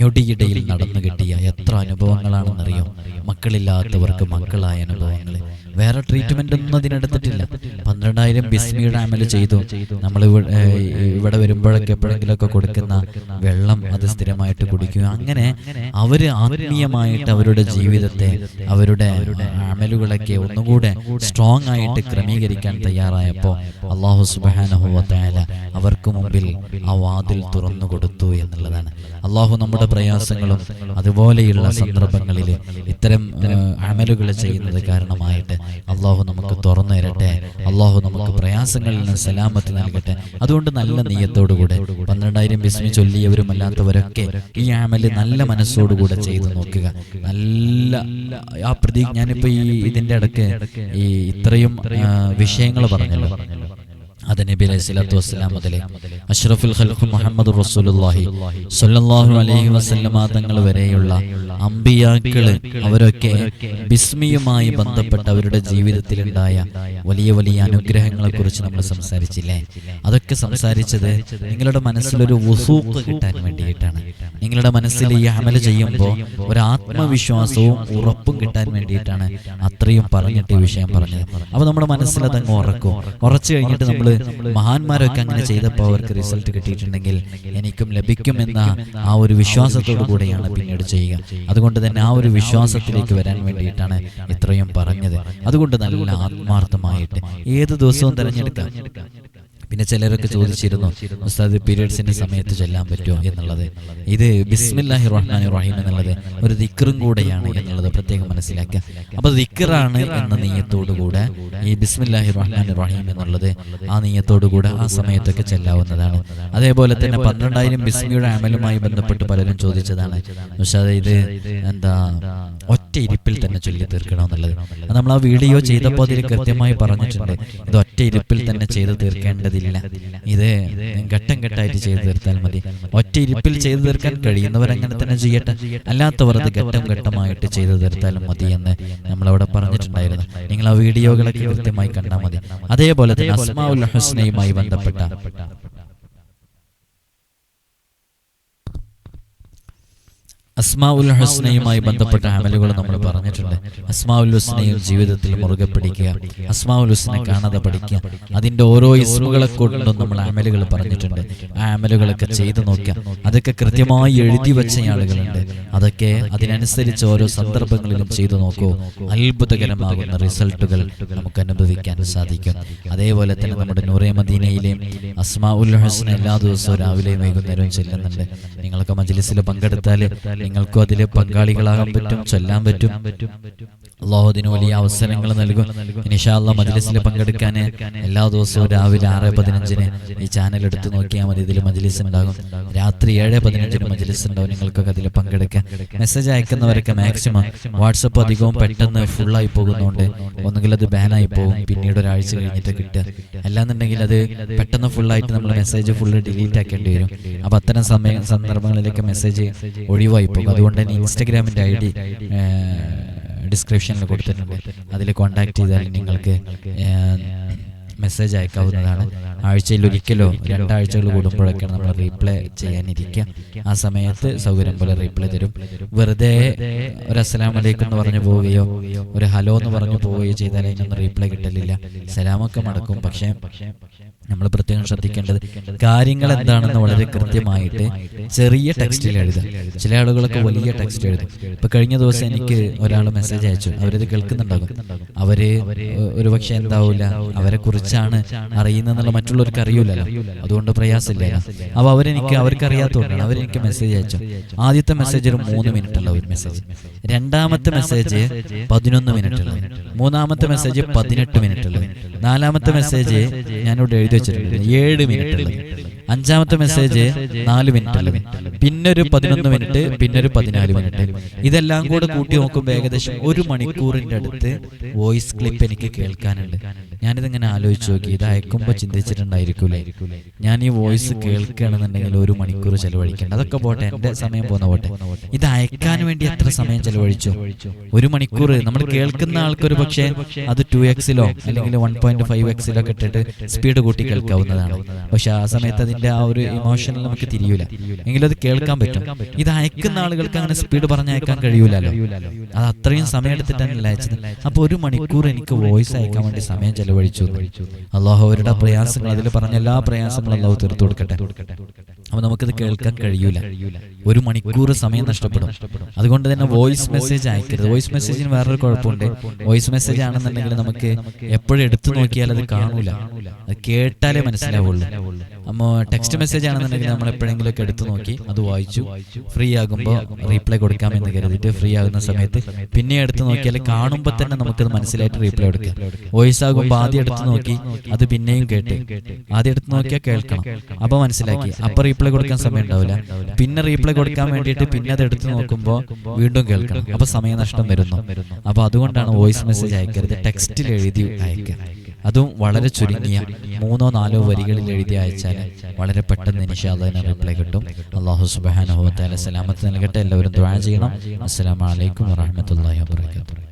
ഞൊടിയിടയിൽ നടന്നു കിട്ടിയ എത്ര അനുഭവങ്ങളാണെന്നറിയോ? മക്കളില്ലാത്തവർക്ക് മക്കളായ അനുഭവങ്ങൾ വേറെ ട്രീറ്റ്മെന്റ് ഒന്നും അതിനെടുത്തിട്ടില്ല പന്ത്രണ്ടായിരം ബിസ്മിയുടെ അമൽ ചെയ്തു. നമ്മൾ ഇവിടെ വരുമ്പോഴൊക്കെ എപ്പോഴെങ്കിലുമൊക്കെ കൊടുക്കുന്ന വെള്ളം അത് സ്ഥിരമായിട്ട് കുടിക്കുക. അങ്ങനെ അവർ ആത്മീയമായിട്ട് അവരുടെ ജീവിതത്തെ അവരുടെ അമലുകളൊക്കെ ഒന്നുകൂടെ സ്ട്രോങ് ആയിട്ട് ക്രമീകരിക്കാൻ തയ്യാറായപ്പോൾ അള്ളാഹു സുബാന അവർക്ക് മുമ്പിൽ ആ വാതിൽ തുറന്നു കൊടുത്തു എന്നുള്ളതാണ്. അള്ളാഹു നമ്മുടെ പ്രയാസങ്ങളും അതുപോലെയുള്ള സന്ദർഭങ്ങളിൽ ഇത്തരം അമലുകൾ ചെയ്യുന്നത് കാരണമായിട്ട് അള്ളാഹു നമുക്ക് തുറന്നു തരട്ടെ. അള്ളാഹു നമുക്ക് പ്രയാസങ്ങളിൽ നിന്ന് സലാമത്ത് നൽകട്ടെ. അതുകൊണ്ട് നല്ല നീയത്തോടുകൂടെ പന്ത്രണ്ടായിരം ബിസ്മി ചൊല്ലിയവരും അല്ലാത്തവരൊക്കെ ഈ അമൽ നല്ല മനസ്സോടുകൂടെ ചെയ്തു നോക്കുക. നല്ല ആ പ്രതി ഞാനിപ്പോ ഈ ഇതിന്റെ ഇടയ്ക്ക് ഈ ഇത്രയും വിഷയങ്ങൾ പറഞ്ഞല്ലോ. അത് നബി അലൈഹി സ്വലാത്തു വസ്സലാം മുതലേ. അഷ്റഫുൽ ഖൽഖു മുഹമ്മദ് റസൂലുള്ളാഹി സ്വല്ലല്ലാഹു അലൈഹി വസല്ലമ തങ്ങൾ വരെയുള്ള അമ്പിയാക്കൾ അവരൊക്കെ ബിസ്മിയുമായി ബന്ധപ്പെട്ട അവരുടെ ജീവിതത്തിലുണ്ടായ വലിയ വലിയ അനുഗ്രഹങ്ങളെ കുറിച്ച് നമ്മൾ സംസാരിച്ചില്ലേ? അതൊക്കെ സംസാരിച്ചത് നിങ്ങളുടെ മനസ്സിലൊരു വുസൂക്ക് കിട്ടാൻ വേണ്ടിയിട്ടാണ്. നിങ്ങളുടെ മനസ്സിൽ ഈ അമൽ ചെയ്യുമ്പോൾ ഒരു ആത്മവിശ്വാസവും ഉറപ്പും കിട്ടാൻ വേണ്ടിയിട്ടാണ് അത്രയും പറഞ്ഞിട്ട് ഈ വിഷയം പറഞ്ഞത്. അപ്പൊ നമ്മുടെ മനസ്സിൽ അതങ്ങ് ഉറക്കും. ഉറച്ചു കഴിഞ്ഞിട്ട് നമ്മൾ മഹാന്മാരൊക്കെ അങ്ങനെ ചെയ്തപ്പോൾ അവർക്ക് റിസൾട്ട് കിട്ടിയിട്ടുണ്ടെങ്കിൽ എനിക്കും ലഭിക്കുമെന്ന ആ ഒരു വിശ്വാസത്തോടു കൂടെയാണ് പിന്നീട് ചെയ്യുക. അതുകൊണ്ട് തന്നെ ആ ഒരു വിശ്വാസത്തിലേക്ക് വരാൻ വേണ്ടിയിട്ടാണ് ഇത്രയും പറഞ്ഞത്. അതുകൊണ്ട് നല്ല ആത്മാർത്ഥമായിട്ട് ഏത് ദിവസവും തിരഞ്ഞെടുക്കാം. പിന്നെ ചിലരൊക്കെ ചോദിച്ചിരുന്നു ഉസ്താദ് പീരീഡ്സിന്റെ സമയത്ത് ചെല്ലാൻ പറ്റുമോ എന്നുള്ളത്? ഇത് ബിസ്മില്ലാഹി റഹ്മാൻ റഹീം എന്നുള്ളത് ഒരു ദിക്കറും കൂടെയാണ് എന്നുള്ളത് പ്രത്യേകം മനസ്സിലാക്കുക. അപ്പൊ ദിക്കറാണ് എന്ന നീയത്തോടുകൂടെ ഈ ബിസ്മില്ലാഹി റഹ്മാൻ റഹീം എന്നുള്ളത് ആ നീയത്തോടുകൂടെ ആ സമയത്തൊക്കെ ചെല്ലാവുന്നതാണ്. അതേപോലെ തന്നെ പന്ത്രണ്ടായിരം ബിസ്മിയുടെ അമലുമായി ബന്ധപ്പെട്ട് പലരും ചോദിച്ചതാണ്. ഉസ്താദ് ഇത് എന്താ ഒറ്റ ഇരിപ്പിൽ തന്നെ ചൊല്ലി തീർക്കണമെന്നുള്ളത്. എന്നുള്ളത് നമ്മൾ ആ വീഡിയോ ചെയ്തപ്പോൾ അതിൽ കൃത്യമായി പറഞ്ഞിട്ടുണ്ട്. ഇത് ഒറ്റ ഇരിപ്പിൽ തന്നെ ചെയ്തു തീർക്കേണ്ടതില്ല ഇത് ഘട്ടം ഘട്ടമായിട്ട് ചെയ്തു തീർത്താൽ മതി. ഒറ്റ ഇരിപ്പിൽ ചെയ്തു തീർക്കാൻ കഴിയുന്നവർ അങ്ങനെ തന്നെ ചെയ്യട്ടെ. അല്ലാത്തവർ അത് ഘട്ടം ഘട്ടമായിട്ട് ചെയ്തു തീർത്താലും മതി എന്ന് നമ്മളവിടെ പറഞ്ഞിട്ടുണ്ടായിരുന്നു. നിങ്ങൾ ആ വീഡിയോകളൊക്കെ കൃത്യമായി കണ്ടാൽ മതി. അതേപോലെ തന്നെ അസ്മാഉൽ ഹുസ്നയുമായി ബന്ധപ്പെട്ട അസ്മാഉൽ ഹസ്നയുമായി ബന്ധപ്പെട്ട അമലുകൾ നമ്മൾ പറഞ്ഞിട്ടുണ്ട്. അസ്മാഉൽ ഹുസ്നയും ജീവിതത്തിൽ മുറുകെ പിടിക്കുക. അസ്മാഉൽ ഹുസ്ന കാണാതെ പഠിക്കുക. അതിന്റെ ഓരോ ഇസ്മുകളെ കൊണ്ടും നമ്മൾ അമലുകൾ പറഞ്ഞിട്ടുണ്ട്. ആ അമലുകളൊക്കെ ചെയ്തു നോക്കുക. അതൊക്കെ കൃത്യമായി എഴുതി വെച്ച ആളുകളുണ്ട്. അതൊക്കെ അതിനനുസരിച്ച് ഓരോ സന്ദർഭങ്ങളിലും ചെയ്തു നോക്കൂ. അത്ഭുതകരമാകുന്ന റിസൾട്ടുകൾ നമുക്ക് അനുഭവിക്കാൻ സാധിക്കും. അതേപോലെ തന്നെ നമ്മുടെ നൂറേ മദീനയിലെയും അസ്മാ ഉൽ ഹസ്ന എല്ലാ ദിവസവും രാവിലെയും വൈകുന്നേരവും ചെല്ലുന്നുണ്ട്. നിങ്ങളൊക്കെ മജ്ലിസിൽ പങ്കെടുത്താൽ നിങ്ങൾക്കും അതിൽ പങ്കാളികളാകാൻ പറ്റും ചൊല്ലാൻ പറ്റും. അള്ളാഹുദിന് വലിയ അവസരങ്ങൾ നൽകും. ഇനിഷാല്ല മജ്ലിസിൽ പങ്കെടുക്കാൻ എല്ലാ ദിവസവും രാവിലെ ആറ് പതിനഞ്ചിന് ഈ ചാനൽ എടുത്ത് നോക്കിയാൽ മതി. ഇതിൽ മജ്ലിസ് ഉണ്ടാകും. രാത്രി ഏഴ് പതിനഞ്ചിന് മജ്ലിസ് ഉണ്ടാവും. നിങ്ങൾക്കൊക്കെ അതിൽ പങ്കെടുക്കാം മെസ്സേജ് അയക്കുന്നവരൊക്കെ മാക്സിമം വാട്സപ്പ് അധികവും പെട്ടെന്ന് ഫുള്ളായി പോകുന്നതുകൊണ്ട് ഒന്നുകിൽ അത് ബാനായി പോകും. പിന്നീട് ഒരാഴ്ച കഴിഞ്ഞിട്ട് കിട്ടുക. അല്ലാന്നുണ്ടെങ്കിൽ അത് പെട്ടെന്ന് ഫുള്ളായിട്ട് നമ്മൾ മെസ്സേജ് ഫുള്ള് ഡിലീറ്റ് ആക്കേണ്ടി വരും. അപ്പം അത്തരം സമയ സന്ദർഭങ്ങളിലേക്ക് മെസ്സേജ് ഒഴിവായി പോകും അതുകൊണ്ട് തന്നെ ഇൻസ്റ്റഗ്രാമിന്റെ ഐ ഡി ഡിസ്ക്രിപ്ഷനിൽ കൊടുത്തിട്ടുണ്ട്. അതിൽ കോൺടാക്ട് ചെയ്താൽ നിങ്ങൾക്ക് മെസ്സേജ് അയക്കാവുന്നതാണ്. ആഴ്ചയിൽ ഒരിക്കലോ രണ്ടാഴ്ചകൾ കൂടുമ്പോഴൊക്കെയാണ് നമ്മൾ റീപ്ലൈ ചെയ്യാനിരിക്കുക. ആ സമയത്ത് സൗകര്യം പോലെ റീപ്ലൈ തരും. വെറുതെ ഒരു അസ്സലാം വലൈക്കും എന്ന് പറഞ്ഞു പോവുകയോ ഒരു ഹലോ എന്ന് പറഞ്ഞു പോവുകയോ ചെയ്താൽ അതിനൊന്നും റീപ്ലൈ കിട്ടലില്ല. സലാമൊക്കെ മടക്കും. പക്ഷേ നമ്മൾ പ്രത്യേകം ശ്രദ്ധിക്കേണ്ടത് കാര്യങ്ങൾ എന്താണെന്ന് വളരെ കൃത്യമായിട്ട് ചെറിയ ടെക്സ്റ്റിൽ എഴുതുക. ചില ആളുകളൊക്കെ വലിയ ടെക്സ്റ്റ് എഴുതും. ഇപ്പൊ കഴിഞ്ഞ ദിവസം എനിക്ക് ഒരാൾ മെസ്സേജ് അയച്ചു. അവരത് കേൾക്കുന്നുണ്ടാകും. അവർ ഒരു പക്ഷെ എന്താവില്ല അവരെ കുറിച്ചാണ് അറിയുന്നതെന്നുള്ള മറ്റുള്ളവർക്ക് അറിയൂലല്ലോ. അതുകൊണ്ട് പ്രയാസമില്ല അപ്പൊ അവരെനിക്ക് അവർക്ക് അറിയാത്തതുകൊണ്ടാണ് അവരെനിക്ക് മെസ്സേജ് അയച്ചു. ആദ്യത്തെ മെസ്സേജ് ഒരു മൂന്ന് മിനിറ്റ് ഉള്ള ഒരു മെസ്സേജ്. രണ്ടാമത്തെ മെസ്സേജ് പതിനൊന്ന് മിനിറ്റ് ഉള്ള. മൂന്നാമത്തെ മെസ്സേജ് പതിനെട്ട് മിനിറ്റ് ഉള്ള. നാലാമത്തെ മെസ്സേജ് ഞാനിവിടെ എഴുതി വെച്ചിട്ടുണ്ട്. ഏഴ് മിനിറ്റ് അഞ്ചാമത്തെ മെസ്സേജ് നാല് മിനിറ്റ് പിന്നൊരു പിന്നെ ഒരു പതിനൊന്ന് മിനിറ്റ് പിന്നെ ഒരു പതിനാല് മിനിറ്റ് ഇതെല്ലാം കൂടെ കൂട്ടി നോക്കുമ്പോൾ ഏകദേശം ഒരു മണിക്കൂറിന്റെ അടുത്ത് വോയിസ് ക്ലിപ്പ് എനിക്ക് കേൾക്കാനുണ്ട്. ഞാനിതിങ്ങനെ ആലോചിച്ചു നോക്കി. ഇത് അയക്കുമ്പോൾ ചിന്തിച്ചിട്ടുണ്ടായിരിക്കൂലേ? ഞാൻ ഈ വോയിസ് കേൾക്കുകയാണെന്നുണ്ടെങ്കിൽ ഒരു മണിക്കൂർ ചെലവഴിക്കേണ്ട. അതൊക്കെ പോട്ടെ എന്റെ സമയം പോകുന്ന പോട്ടെ. ഇത് അയക്കാൻ വേണ്ടി എത്ര സമയം ചെലവഴിച്ചു? ഒരു മണിക്കൂർ നമ്മൾ കേൾക്കുന്ന ആൾക്കൊരു പക്ഷേ അത് ടു എക്സിലോ അല്ലെങ്കിൽ വൺ പോയിന്റ് ഫൈവ് എക്സിലോ ഒക്കെ ഇട്ടിട്ട് സ്പീഡ് കൂട്ടി കേൾക്കാവുന്നതാണ് പക്ഷെ ആ സമയത്ത് അതിന് അതിന്റെ ആ ഒരു ഇമോഷനിൽ നമുക്ക് തിരിയൂല. എങ്കിലും അത് കേൾക്കാൻ പറ്റും. ഇത് അയക്കുന്ന ആളുകൾക്ക് അങ്ങനെ സ്പീഡ് പറഞ്ഞ് അയക്കാൻ കഴിയൂലല്ലോ. അത് അത്രയും സമയം എടുത്തിട്ടാണ് അയച്ചത്. അപ്പൊ ഒരു മണിക്കൂർ എനിക്ക് വോയിസ് അയക്കാൻ വേണ്ടി സമയം ചെലവഴിച്ചു. അള്ളാഹു അവരുടെ പ്രയാസങ്ങൾ അതിൽ പറഞ്ഞ എല്ലാ പ്രയാസങ്ങളും അള്ളാഹു തീർത്തു കൊടുക്കട്ടെ. അപ്പൊ നമുക്കത് കേൾക്കാൻ കഴിയൂല. ഒരു മണിക്കൂർ സമയം നഷ്ടപ്പെടും. അതുകൊണ്ട് തന്നെ വോയിസ് മെസ്സേജ് അയക്കരുത് വോയിസ് മെസ്സേജിന് വേറൊരു കുഴപ്പമുണ്ട്. വോയിസ് മെസ്സേജ് ആണെന്നുണ്ടെങ്കിൽ നമുക്ക് എപ്പോഴും എടുത്തു നോക്കിയാൽ അത് കാണൂല. അത് കേട്ടാലേ മനസ്സിലാവുള്ളൂ. അമ്മ ടെക്സ്റ്റ് മെസ്സേജ് ആണെന്നുണ്ടെങ്കിൽ നമ്മൾ എപ്പോഴെങ്കിലും ഒക്കെ എടുത്തു നോക്കി അത് വായിച്ചു ഫ്രീ ആകുമ്പോൾ റീപ്ലൈ കൊടുക്കാമെന്ന് കരുതിയിട്ട് ഫ്രീ ആകുന്ന സമയത്ത് പിന്നെ എടുത്തു നോക്കിയാൽ കാണുമ്പോൾ തന്നെ നമുക്കത് മനസ്സിലായിട്ട് റീപ്ലൈ കൊടുക്കാം വോയിസ് ആകുമ്പോൾ ആദ്യം എടുത്തു നോക്കി അത് പിന്നെയും കേട്ട്. ആദ്യം എടുത്തു നോക്കിയാൽ കേൾക്കണം. അപ്പോൾ മനസ്സിലാക്കി അപ്പൊ റീപ്ലൈ കൊടുക്കാൻ സമയം ഉണ്ടാവില്ല പിന്നെ റീപ്ലൈ കൊടുക്കാൻ വേണ്ടിയിട്ട് പിന്നെ അത് എടുത്തു നോക്കുമ്പോൾ വീണ്ടും കേൾക്കണം. അപ്പൊ സമയനഷ്ടം വരുന്നു. അപ്പൊ അതുകൊണ്ടാണ് വോയിസ് മെസ്സേജ് അയക്കരുത്. ടെക്സ്റ്റിൽ എഴുതി അയക്കുക. അതും വളരെ ചുരുങ്ങിയ മൂന്നോ നാലോ വരികളിൽ എഴുതി അയച്ചാൽ വളരെ പെട്ടെന്ന് നിഷാദന റിപ്ലൈ കിട്ടും. അള്ളാഹു സുബാനഹുല സലാമത്ത് നൽകട്ടെ. എല്ലാവരും ദ്വാര ചെയ്യണം. അസ്സലാമലൈക്കും വാഹമത്തല്ലാ വാബർക്കാത്തു